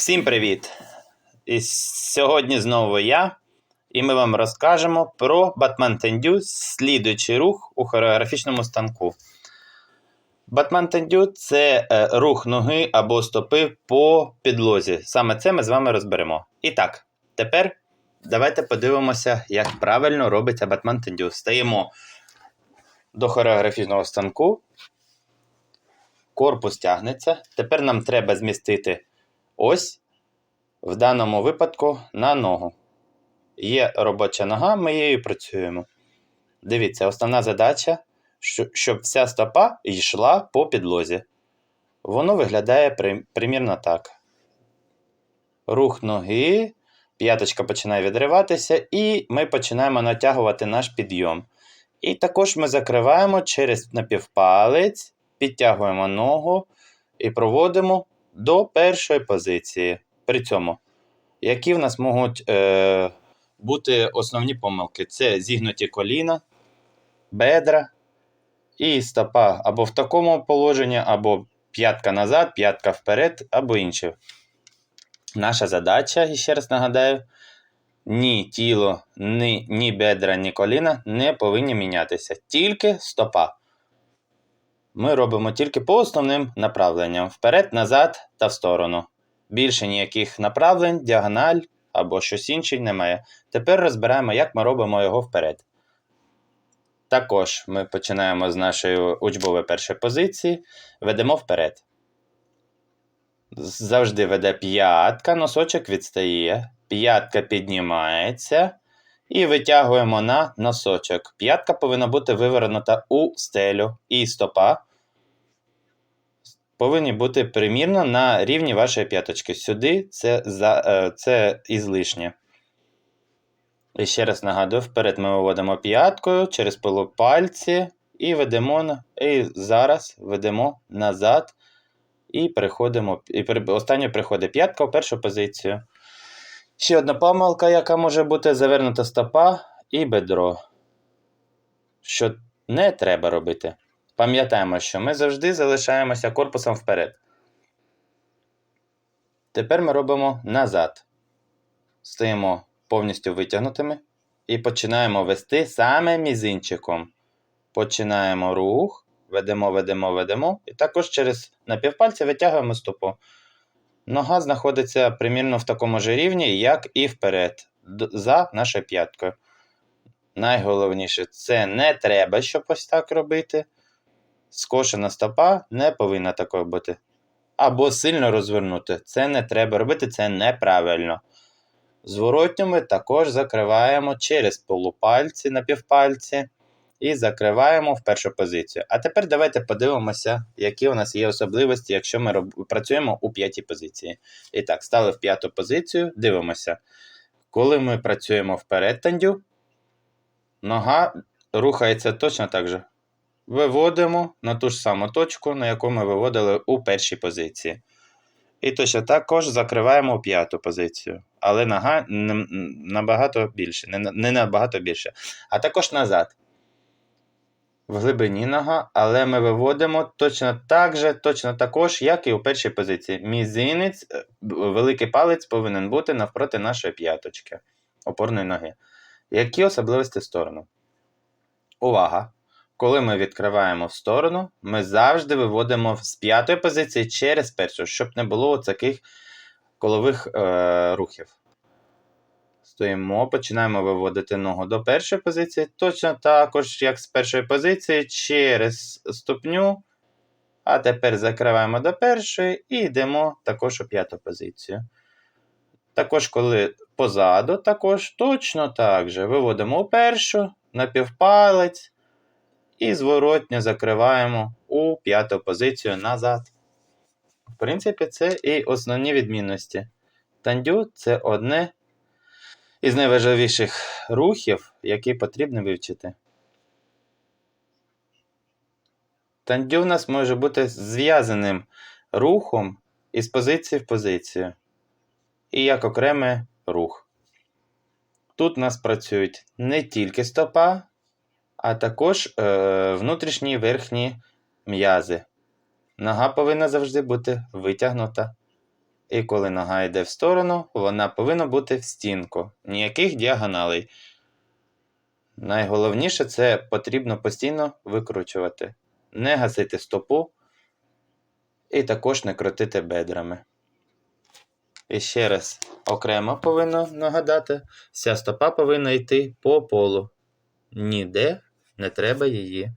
Всім привіт! І сьогодні знову я, і ми вам розкажемо про Батман Тендю, слідуючий рух у хореографічному станку. Батман Тендю це е, рух ноги або стопи по підлозі. Саме це ми з вами розберемо. І так, тепер давайте подивимося, як правильно робиться Батман Тендю. Стаємо до хореографічного станку. Корпус тягнеться. Тепер нам треба змістити ось в даному випадку на ногу. Є робоча нога, ми її працюємо. Дивіться, основна задача, щоб вся стопа йшла по підлозі. Воно виглядає примірно так. Рух ноги, п'яточка починає відриватися, і ми починаємо натягувати наш підйом. І також ми закриваємо через напівпалець, підтягуємо ногу і проводимо до першої позиції. При цьому, які в нас можуть е, бути основні помилки? Це зігнуті коліна, бедра і стопа або в такому положенні, або п'ятка назад, п'ятка вперед, або інше. Наша задача, ще раз нагадаю, ні тіло, ні, ні бедра, ні коліна не повинні мінятися. Тільки стопа. Ми робимо тільки по основним направленням: вперед, назад та в сторону. Більше ніяких направлень, діагональ або щось інше немає. Тепер розбираємо, як ми робимо його вперед. Також ми починаємо з нашої учбової першої позиції, ведемо вперед. Завжди веде п'ятка, носочок відстає, п'ятка піднімається. І витягуємо на носочок. П'ятка повинна бути вивернута у стелю, і стопа повинні бути примірно на рівні вашої п'яточки. Сюди це, за, е, це ізлишнє. І ще раз нагадую, вперед ми виводимо п'яткою через полупальці і ведемо і зараз ведемо назад і переходимо. І останньою приходить п'ятка у першу позицію. Ще одна помилка, яка може бути завернута стопа і бедро. Що не треба робити. Пам'ятаємо, що ми завжди залишаємося корпусом вперед. Тепер ми робимо назад. Стоїмо повністю витягнутими і починаємо вести саме мізинчиком. Починаємо рух, ведемо, ведемо, ведемо. І також через напівпальці витягуємо стопу. Нога знаходиться примірно в такому ж рівні, як і вперед, за нашою п'яткою. Найголовніше, це не треба, щоб ось так робити. Скошена стопа не повинна такою бути. Або сильно розвернути. Це не треба робити, це неправильно. Зворотньо ми також закриваємо через полупальці, напівпальці і закриваємо в першу позицію. А тепер давайте подивимося, які у нас є особливості, якщо ми роб... працюємо у п'ятій позиції. І так, стали в п'яту позицію, дивимося. Коли ми працюємо вперед тандю, нога рухається точно так же. Виводимо на ту ж саму точку, на яку ми виводили у першій позиції. І точно також закриваємо п'яту позицію. Але нога набагато більше, не набагато більше. А також назад. В глибині нога, але ми виводимо точно так же, точно також, як і у першій позиції. Мізинець, е, великий палець повинен бути навпроти нашої п'яточки, опорної ноги. Які особливості сторону? Увага! Коли ми відкриваємо в сторону, ми завжди виводимо з п'ятої позиції через першу, щоб не було таких колових е, рухів. Стоїмо, починаємо виводити ногу до першої позиції, точно також, як з першої позиції, через ступню. А тепер закриваємо до першої і йдемо також у п'яту позицію. Також, коли позаду, також точно так же виводимо у першу, напівпалець і зворотньо закриваємо у п'яту позицію назад. В принципі, це і основні відмінності. Тандю це одне із найважливіших рухів, які потрібно вивчити. Тандю в нас може бути зв'язаним рухом із позиції в позицію. І як окремий рух. Тут у нас працюють не тільки стопа, а також е, внутрішні верхні м'язи. Нога повинна завжди бути витягнута І коли нога йде в сторону, вона повинна бути в стінку. Ніяких діагоналей. Найголовніше це потрібно постійно викручувати. Не гасити стопу і також не крутити бедрами. І ще раз окремо повинно нагадати, вся стопа повинна йти по полу. Ніде не треба її